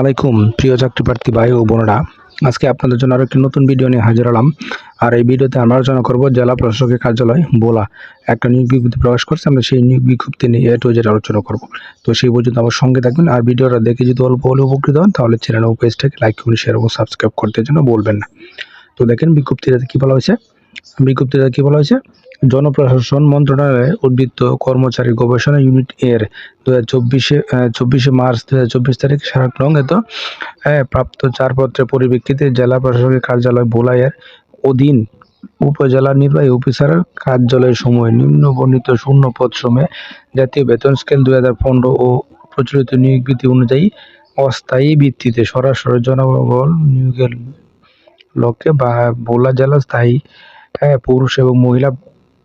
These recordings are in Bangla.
আলাইকুম, প্রিয় চাকরি প্রার্থী ভাই ও বোনেরা। আজকে আপনাদের জন্য আরও একটি নতুন ভিডিও নিয়ে হাজির হলাম। আর এই ভিডিওতে আমরা আলোচনা করব জেলা প্রশাসকের কার্যালয়, বোলা। একটা নিয়োগ বিজ্ঞপ্তি প্রকাশ করছে, আমরা সেই নিয়োগ বিজ্ঞপ্তি নিয়ে এ টু আলোচনা করব। তো সেই পর্যন্ত আমার সঙ্গে থাকবেন। আর ভিডিওটা দেখে যদি অল্প হলে উপকৃত হন, তাহলে চ্যানেল ও পেজটাকে লাইক করুন শেয়ার এবং সাবস্ক্রাইব করতে জন্য বলবেন না। তো দেখেন বিজ্ঞপ্তিটাতে কী বলা হয়েছে? বিজ্ঞপ্তিটা কী বলা হয়েছে? জনপ্রশাসন মন্ত্রণালয়ের উদ্বৃত্ত কর্মচারী গবেষণা ইউনিট এর দু হাজার চব্বিশে চব্বিশে মার্চ দু চব্বিশ তারিখ সারাং এত প্রাপ্ত চারপত্রের পরিপ্রেক্ষিতে জেলা প্রশাসকের কার্যালয় বোলাইয়ের অধীন উপজেলা নির্বাহী অফিসারের কার্যালয় সময় নিম্ন বর্ণিত শূন্য পদ সময়ে জাতীয় বেতন স্কেল দুই হাজার পনেরো ও প্রচলিত নিয়োগ বিধি অনুযায়ী অস্থায়ী ভিত্তিতে সরাসরি জনবল নিয়োগের লক্ষ্যে বা বোলা জেলা স্থায়ী পুরুষ এবং মহিলা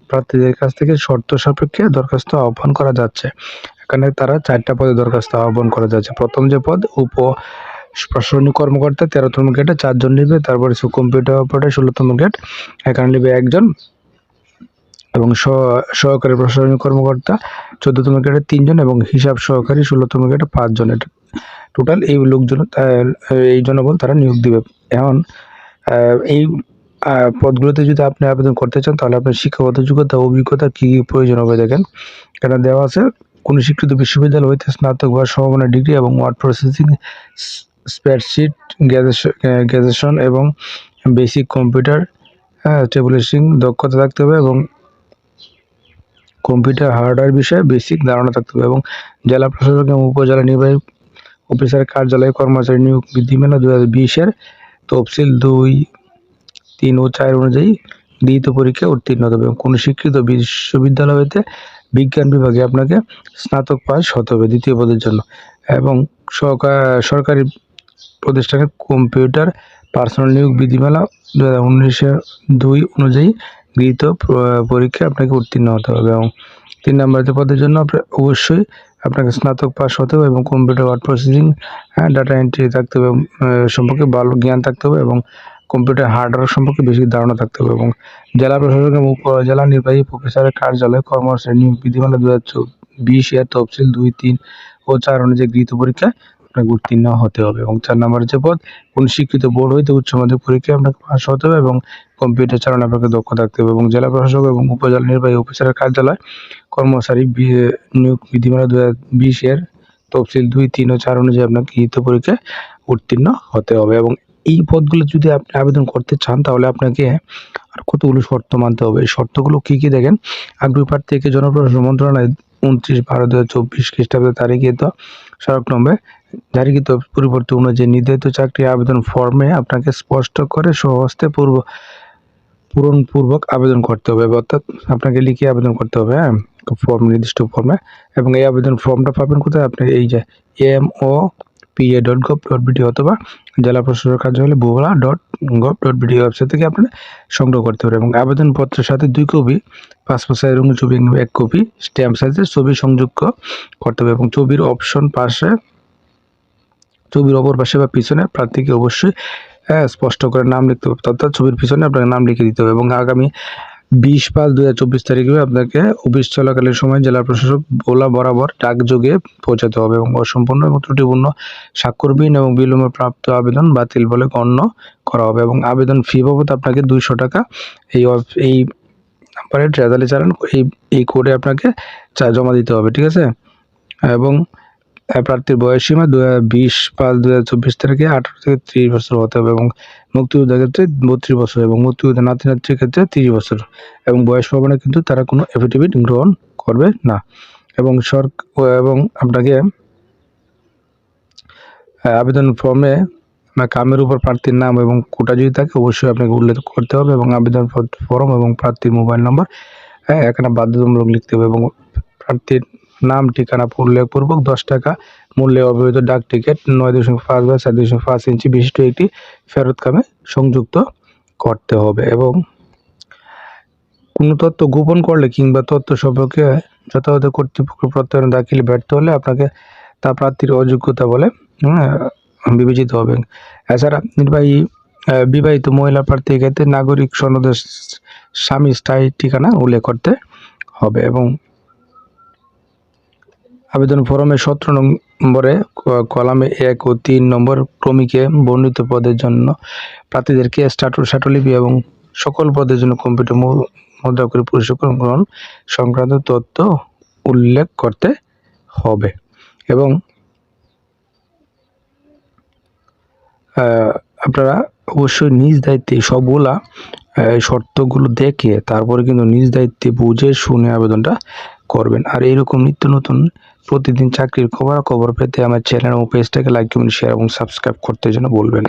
প্রার্থীদের কাছ থেকে শর্ত সাপেক্ষে দরখাস্ত আহ্বান করা যাচ্ছে। এখানে তারা চারটা পদে দরখাস্ত আহ্বান করা যাচ্ছে। প্রথম যে পদ, উপ প্রশাসনিক কর্মকর্তা তেরোতম গেটে, চারজন নেবে, তারপরে কম্পিউটার অপারেটর ষোলোতম গেট। এখানে নেবে একজন এবং সহ- সহকারী প্রশাসনিক কর্মকর্তা চোদ্দতম গেটে তিনজন এবং হিসাব সহকারী ষোলোতম গেটে পাঁচজন। এটা টোটাল এই লোকজন এই জনবল তারা নিয়োগ দিবে। এখন এই পদগুলোতে যদি আপনি আবেদন করতে চান, তাহলে আপনার শিক্ষাগত যোগ্যতা, অভিজ্ঞতা কী কী প্রয়োজন হবে দেখেন। এটা দেওয়া আছে, কোনো স্বীকৃত বিশ্ববিদ্যালয় হইতে স্নাতক বা সমমানের ডিগ্রি এবং ওয়ার্ড প্রসেসিং স্প্রেডশিট গ্র্যাজুয়েশন এবং বেসিক কম্পিউটার টেবুলেশিং দক্ষতা থাকতে হবে এবং কম্পিউটার হার্ডওয়্যার বিষয়ে বেসিক ধারণা থাকতে হবে এবং জেলা প্রশাসক এবং উপজেলা নির্বাহী অফিসার, কার্যালয়ে কর্মচারী নিয়োগ বিধিমালা দু হাজার বিশের তফসিল দুই তিন ও চার অনুযায়ী গৃহীত পরীক্ষায় উত্তীর্ণ হতে হবে কোনো স্বীকৃত বিশ্ববিদ্যালয় হতে বিজ্ঞান বিভাগে আপনাকে স্নাতক পাস হতে হবে দ্বিতীয় পদের জন্য এবং সরকার প্রতিষ্ঠানের কম্পিউটার পার্সোনাল নিয়োগ বিধিমালা দু হাজার উনিশের দুই অনুযায়ী গৃহীত পরীক্ষায় আপনাকে উত্তীর্ণ হতে হবে এবং তিন নম্বর পদের জন্য আপনার অবশ্যই আপনাকে স্নাতক পাস হতে হবে এবং কম্পিউটার ওয়ার্ড প্রসেসিং হ্যাঁ ডাটা এন্ট্রি থাকতে হবে সম্পর্কে ভালো জ্ঞান থাকতে হবে এবং কম্পিউটার হার্ডওয়্যার সম্পর্কে বেশি ধারণা থাকতে হবে এবং জেলা প্রশাসক এবং উপজেলা নির্বাহী প্রফেসরের কার্যালয়ে কর্মচারী নিয়োগ বিধিমালা দু হাজার বিশ এর তফসিল দুই, তিন ও চার অনুযায়ী গৃহীত পরীক্ষায় আপনাকে উত্তীর্ণ হতে হবে এবং চার নম্বর যে পদ কোন শিক্ষিত বোর্ড হইতে উচ্চ মাধ্যমিক পরীক্ষায় আপনাকে পাস হতে হবে এবং কম্পিউটার চালানো আপনাকে দক্ষ থাকতে হবে এবং জেলা প্রশাসক এবং উপজেলা নির্বাহী অফিসারের কার্যালয়, কর্মচারী নিয়োগ বিধিমালা দু হাজার বিশ এর তফসিল দুই, তিন ও চার অনুযায়ী আপনাকে গৃহীত পরীক্ষায় উত্তীর্ণ হতে হবে এবং এই পদগুলো যদি আপনি আবেদন করতে চান, তাহলে আপনাকে আর কতগুলো শর্ত মানতে হবে? শর্তগুলো কী কী দেখেন? আগ্রহী প্রার্থীকে জনপ্রশাসন মন্ত্রণালয় উনত্রিশ বারো দু হাজার চব্বিশ খ্রিস্টাব্দের তারিখে তো সড়ক নম্বরে। জারিকৃত পরিবর্তন অনুযায়ী নির্ধারিত চাকরি আবেদন ফর্মে আপনাকে স্পষ্ট করে সহস্তে পূর্ব, পূরণপূর্বক আবেদন করতে হবে। অর্থাৎ আপনাকে লিখে আবেদন করতে হবে হ্যাঁ? ফর্ম, নির্দিষ্ট ফর্মে। এবং এই আবেদন ফর্মটা পাবেন কোথায়? আপনি এই যে M O P A dot gov dot BD অথবা জেলা প্রশাসক কার্যালয় Bubla dot gov dot BD website থেকে আপনি সংগ্রহ করতে পারেন এবং আবেদনপত্রের সাথে দুই কপি পাসপোর্ট সাইজ এবং ছবি এক কপি স্ট্যাম্প সাইজের ছবি সংযুক্ত করতে হবে এবং ছবির অপশন পাশে, ছবির অপর পাশে বা পিছনে প্রার্থীকে অবশ্যই স্পষ্ট করে নাম লিখতে হবে। অর্থাৎ ছবির পিছনে আপনাকে নাম লিখে দিতে হবে এবং আগামী বিশ পাঁচ দু হাজার চব্বিশ তারিখে আপনাকে অফিস চলাকালীন সময় জেলা প্রশাসক বোলা বরাবর ডাকযোগে পৌঁছাতে হবে এবং অসম্পূর্ণ এবং ত্রুটিপূর্ণ স্বাক্ষরবিহীন এবং বিলম্বে প্রাপ্ত আবেদন বাতিল বলে গণ্য করা হবে এবং আবেদন ফি বাবদ আপনাকে দুইশো টাকা এই এই নাম্বারে ট্রেজালি চালান এই এই কোডে আপনাকে জমা দিতে হবে, ঠিক আছে? এবং প্রার্থীর বয়স সীমা দু হাজার বিশ পাঁচ দু হাজার চব্বিশ তারিখে আঠারো থেকে ত্রিশ বছর হতে হবে এবং মুক্তিযোদ্ধার ক্ষেত্রে বত্রিশ বছর এবং মুক্তিযোদ্ধা নাতি নাতির ক্ষেত্রে তিরিশ বছর এবং বয়স প্রমাণে কিন্তু তারা কোনো এফিডেভিট গ্রহণ করবে না। এবং সরক এবং আপনাকে আবেদন ফর্মে কামের উপর প্রার্থীর নাম এবং কোটা যদি থাকে অবশ্যই আপনাকে উল্লেখ করতে হবে এবং আবেদন ফর্ম এবং প্রার্থীর মোবাইল নম্বর হ্যাঁ এখানে বাধ্যতামূলক লিখতে হবে এবং প্রার্থীর নাম ঠিকানা উল্লেখপূর্বক দশ টাকা। মূল্যে অবহিত ডাক টিকিট নয় দশমিক পাঁচ বা চার দশমিক পাঁচ ইঞ্চি বিশিষ্ট একটি ফেরতকামে সংযুক্ত করতে হবে। এবং কোনো তথ্য গোপন করলে কিংবা তথ্য সম্পর্কে যথাযথ কর্তৃপক্ষ প্রত্যয়ন দাখিল ব্যর্থ হলে আপনাকে তা প্রার্থীর অযোগ্যতা বলে হ্যাঁ, বিবেচিত হবে। এছাড়া নির্বাহী বিবাহিত মহিলা প্রার্থীর ক্ষেত্রে নাগরিক সনদের স্বামী স্থায়ী ঠিকানা উল্লেখ করতে হবে। এবং আবেদন ফরমে সতেরো নম্বরে কলামে এক ও তিন নম্বর ক্রমিকে বর্ণিত পদের জন্য প্রার্থীদেরকে স্টাটু স্বাটলিপি এবং সকল পদের জন্য কম্পিউটার মুদ্রা করে প্রশিক্ষণ গ্রহণ সংক্রান্ত তথ্য উল্লেখ করতে হবে। এবং আপনারা অবশ্যই নিজ দায়িত্বে সবগুলা শর্তগুলো দেখে তারপরে কিন্তু নিজ দায়িত্বে বুঝে শুনে আবেদনটা করবেন। আর এইরকম নিত্য নতুন প্রতিদিন চাকরির খবর খবর পেতে আমার চ্যানেল এবং পেজটাকে লাইক কমেন্ট শেয়ার এবং সাবস্ক্রাইব করতে যেন বলবেন